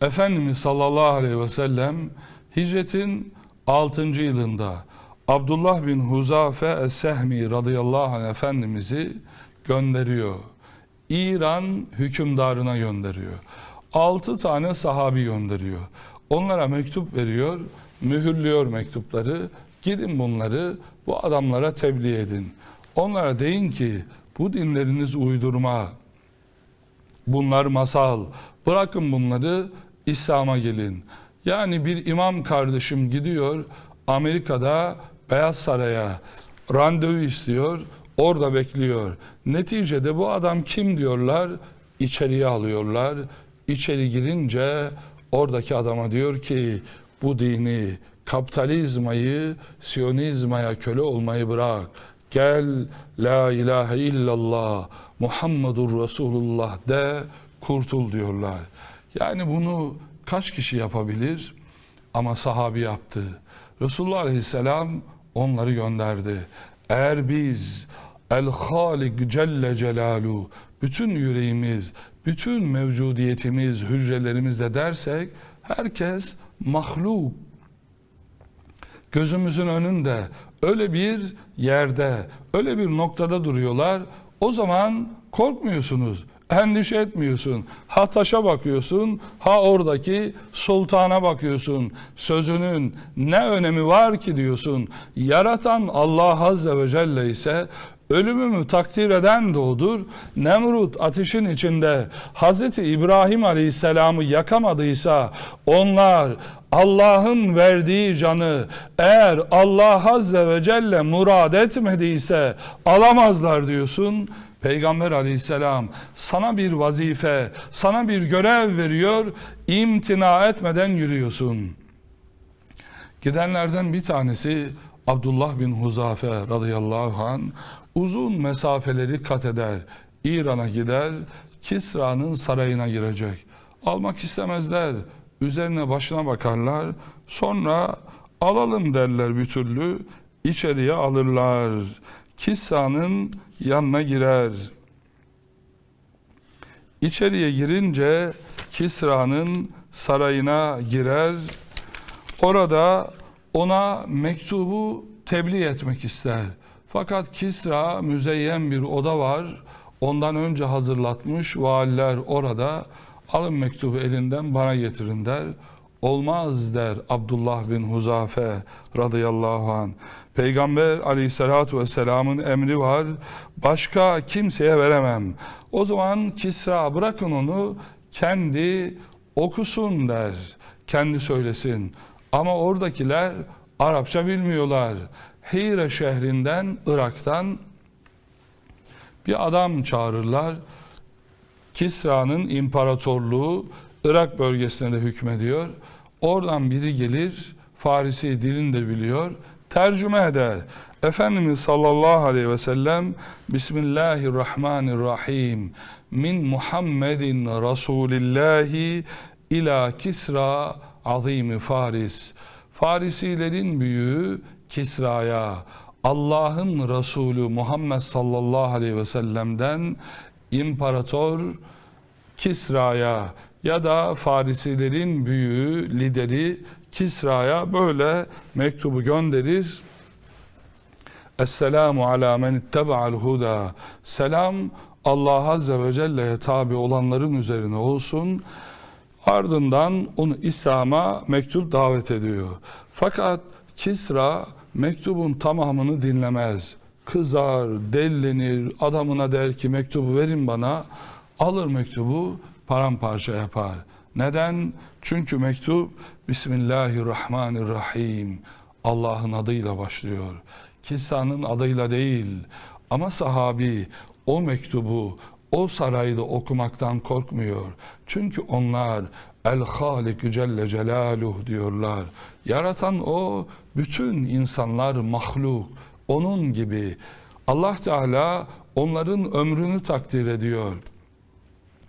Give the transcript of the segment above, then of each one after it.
Efendimiz sallallahu aleyhi ve sellem hicretin 6. yılında Abdullah bin Huzafe Es-Sehmi radıyallahu anh Efendimiz'i gönderiyor. İran hükümdarına gönderiyor. 6 tane sahabi gönderiyor. Onlara mektup veriyor, mühürlüyor mektupları. Gidin bunları bu adamlara tebliğ edin. Onlara deyin ki bu dinleriniz uydurma, bunlar masal. Bırakın bunları İslam'a gelin. Yani bir imam kardeşim gidiyor Amerika'da Beyaz Saray'a randevu istiyor. Orada bekliyor. Neticede bu adam kim diyorlar? İçeriye alıyorlar. İçeri girince oradaki adama diyor ki bu dini, kapitalizmayı, siyonizmaya köle olmayı bırak. Gel la ilahe illallah Muhammedur Resulullah de kurtul diyorlar. Yani bunu kaç kişi yapabilir? Ama sahabi yaptı. Resulullah Aleyhisselam onları gönderdi. Eğer biz El Halik Celle Celalu bütün yüreğimiz, bütün mevcudiyetimiz, hücrelerimizde dersek herkes mahluk gözümüzün önünde öyle bir yerde, öyle bir noktada duruyorlar. O zaman korkmuyorsunuz, endişe etmiyorsun. Ha taşa bakıyorsun, ha oradaki sultana bakıyorsun. Sözünün ne önemi var ki diyorsun. Yaratan Allah Azze ve Celle ise ölümümü takdir eden de odur. Nemrut ateşin içinde Hazreti İbrahim Aleyhisselam'ı yakamadıysa onlar Allah'ın verdiği canı eğer Allah Azze ve Celle murad etmediyse alamazlar diyorsun. Peygamber aleyhisselam sana bir vazife, sana bir görev veriyor, imtina etmeden yürüyorsun. Gidenlerden bir tanesi Abdullah bin Huzafe radıyallahu an uzun mesafeleri kat eder. İran'a gider, Kisra'nın sarayına girecek. Almak istemezler. Üzerine başına bakarlar. Sonra alalım derler bir türlü. içeriye alırlar. Kisra'nın yanına girer. İçeriye girince Kisra'nın sarayına girer. Orada ona mektubu tebliğ etmek ister. Fakat Kisra müzeyyen bir oda var. Ondan önce hazırlatmış valiler orada. Alın mektubu elinden bana getirin der. Olmaz der Abdullah bin Huzafe radıyallahu an. Peygamber aleyhissalatu vesselamın emri var. Başka kimseye veremem. O zaman Kisra bırakın onu kendi okusun der. Kendi söylesin. Ama oradakiler Arapça bilmiyorlar. Hire şehrinden, Irak'tan bir adam çağırırlar. Kisra'nın imparatorluğu Irak bölgesine de hükmediyor. Oradan biri gelir, Farisi dilini de biliyor, tercüme eder. Efendimiz sallallahu aleyhi ve sellem Bismillahirrahmanirrahim min Muhammedin Resulillahi ila Kisra azimi Faris. Farisilerin büyüğü Kisra'ya, Allah'ın Resulü Muhammed sallallahu aleyhi ve sellem'den İmparator Kisra'ya ya da Farisilerin büyüğü, lideri Kisra'ya böyle mektubu gönderir. Esselamu ala men itteba'al huda. Selam Allah Azze ve Celle'ye tabi olanların üzerine olsun. Ardından onu İslam'a mektup davet ediyor. Fakat Kisra mektubun tamamını dinlemez. Kızar, dellenir, adamına der ki mektubu verin bana. Alır mektubu paramparça yapar. Neden? Çünkü mektup Bismillahirrahmanirrahim. Allah'ın adıyla başlıyor. Kisra'nın adıyla değil. Ama sahabi o mektubu o sarayda okumaktan korkmuyor. Çünkü onlar El Halik Celle Celaluh diyorlar. Yaratan o, bütün insanlar mahluk. Onun gibi. Allah Teala onların ömrünü takdir ediyor.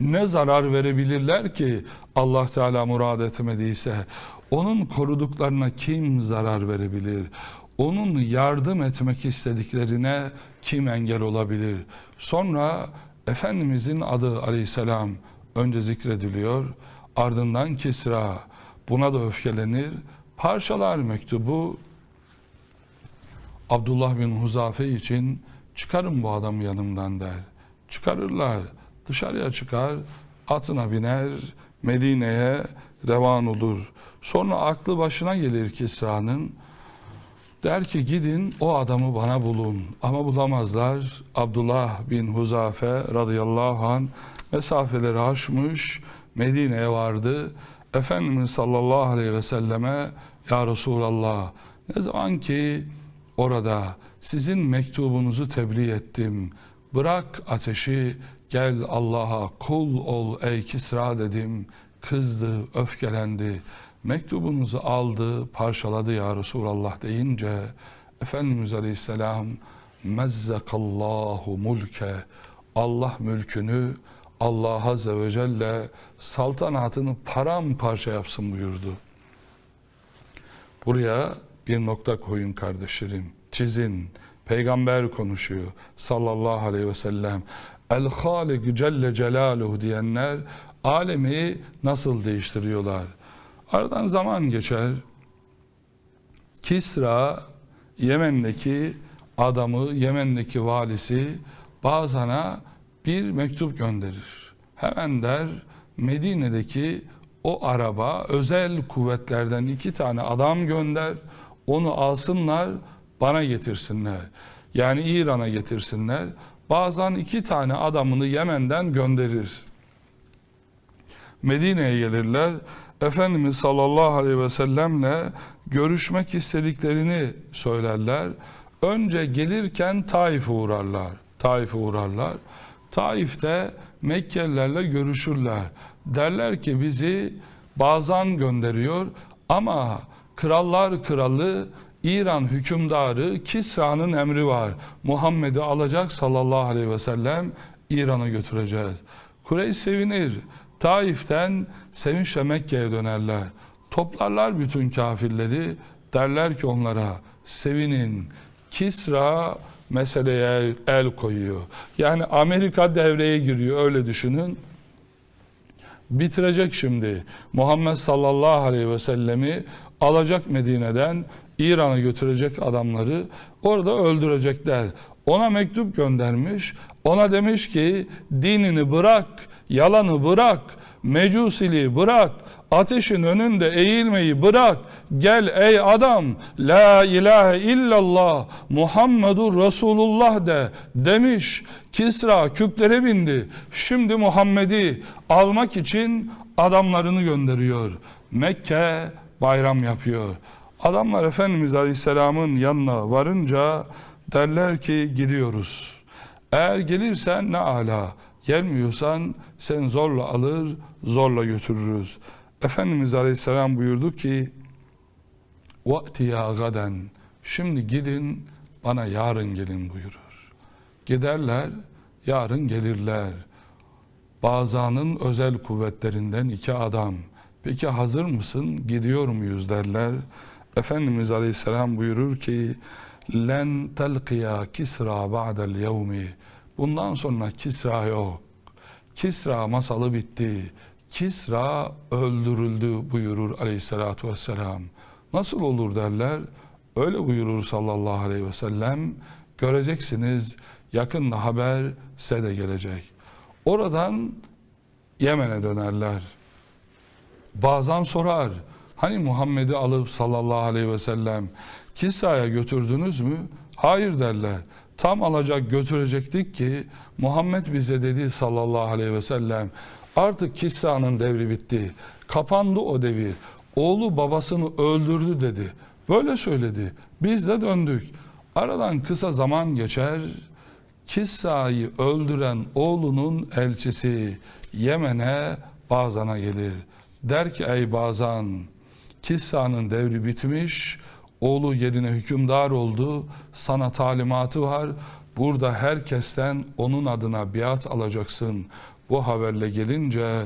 Ne zarar verebilirler ki Allah Teala murad etmediyse? Onun koruduklarına kim zarar verebilir? Onun yardım etmek istediklerine kim engel olabilir? Sonra Efendimizin adı aleyhisselam önce zikrediliyor. Ardından Kisra buna da öfkelenir. Parçalar mektubu Abdullah bin Huzafe için çıkarın bu adamı yanımdan der. Çıkarırlar. Dışarıya çıkar, atına biner, Medine'ye revan olur. Sonra aklı başına gelir Kisra'nın. Der ki gidin o adamı bana bulun. Ama bulamazlar. Abdullah bin Huzafe radıyallahu an mesafeleri aşmış. Medine'ye vardı. Efendimiz sallallahu aleyhi ve selleme Ya Resulallah ne zaman ki orada sizin mektubunuzu tebliğ ettim. Bırak ateşi gel Allah'a kul ol ey Kisra dedim. Kızdı, öfkelendi. Mektubunuzu aldı, parçaladı ya Resulallah deyince Efendimiz Aleyhisselam mezzekallahu mulke Allah mülkünü Allah Azze ve Celle saltanatını paramparça yapsın buyurdu. Buraya bir nokta koyun kardeşlerim. Çizin. Peygamber konuşuyor sallallahu aleyhi ve sellem. El Halik Celle Celaluhu diyenler alemi nasıl değiştiriyorlar? Aradan zaman geçer. Kisra Yemen'deki adamı, Yemen'deki valisi Bazan'a bir mektup gönderir. Hemen der Medine'deki o araba özel kuvvetlerden iki tane adam gönder. Onu alsınlar bana getirsinler. Yani İran'a getirsinler. Bazen iki tane adamını Yemen'den gönderir. Medine'ye gelirler. Efendimiz sallallahu aleyhi ve sellemle görüşmek istediklerini söylerler. Önce gelirken Taif'e uğrarlar. Taif'e uğrarlar. Taif'te Mekkelilerle görüşürler. Derler ki bizi Bazan gönderiyor ama krallar kralı İran hükümdarı Kisra'nın emri var. Muhammed'i alacak sallallahu aleyhi ve sellem İran'a götüreceğiz. Kureyş sevinir. Taif'ten sevinçle Mekke'ye dönerler. Toplarlar bütün kafirleri. Derler ki onlara sevinin. Kisra meseleye el koyuyor. Yani Amerika devreye giriyor öyle düşünün. Bitirecek şimdi. Muhammed sallallahu aleyhi ve sellemi alacak Medine'den İran'a götürecek adamları orada öldürecekler. Ona mektup göndermiş. Ona demiş ki dinini bırak, yalanı bırak, mecusiliği bırak, ateşin önünde eğilmeyi bırak. Gel ey adam la ilahe illallah Muhammedur Resulullah de demiş. Kisra küplere bindi. Şimdi Muhammed'i almak için adamlarını gönderiyor. Mekke bayram yapıyor. Adamlar Efendimiz Aleyhisselam'ın yanına varınca derler ki gidiyoruz. Eğer gelirsen ne ala, gelmiyorsan sen zorla alır, zorla götürürüz. Efendimiz Aleyhisselam buyurdu ki وَأْتِ يَا غَدًا Şimdi gidin bana yarın gelin buyurur. Giderler, yarın gelirler. Bazanın özel kuvvetlerinden iki adam. Peki hazır mısın? Gidiyor muyuz derler. Efendimiz Aleyhisselam buyurur ki len telqiya kisra ba'del yevmi bundan sonra Kisra yok. Kisra masalı bitti. Kisra öldürüldü buyurur aleyhissalatu vesselam. Nasıl olur derler. Öyle buyurur sallallahu aleyhi ve sellem. Göreceksiniz yakında haber size de gelecek. Oradan Yemen'e dönerler. Bazen sorar. Hani Muhammed'i alıp sallallahu aleyhi ve sellem Kisra'ya götürdünüz mü? Hayır derler. Tam alacak götürecektik ki Muhammed bize dedi sallallahu aleyhi ve sellem artık Kisra'nın devri bitti. Kapandı o devir. Oğlu babasını öldürdü dedi. Böyle söyledi. Biz de döndük. Aradan kısa zaman geçer. Kissa'yı öldüren oğlunun elçisi Yemen'e Bazan'a gelir. Der ki ey Bazan Kissa'nın devri bitmiş. Oğlu yerine hükümdar oldu. Sana talimatı var. Burada herkesten onun adına biat alacaksın. Bu haberle gelince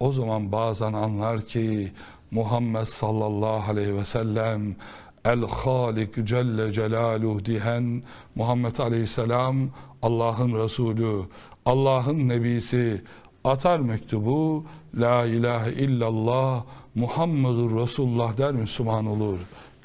o zaman bazen anlar ki Muhammed sallallahu aleyhi ve sellem El Halik Celle Celaluhu diyen Muhammed Aleyhisselam Allah'ın Resulü, Allah'ın Nebisi, atar mektubu La ilahe illallah Muhammedur Resulullah der Müslüman olur.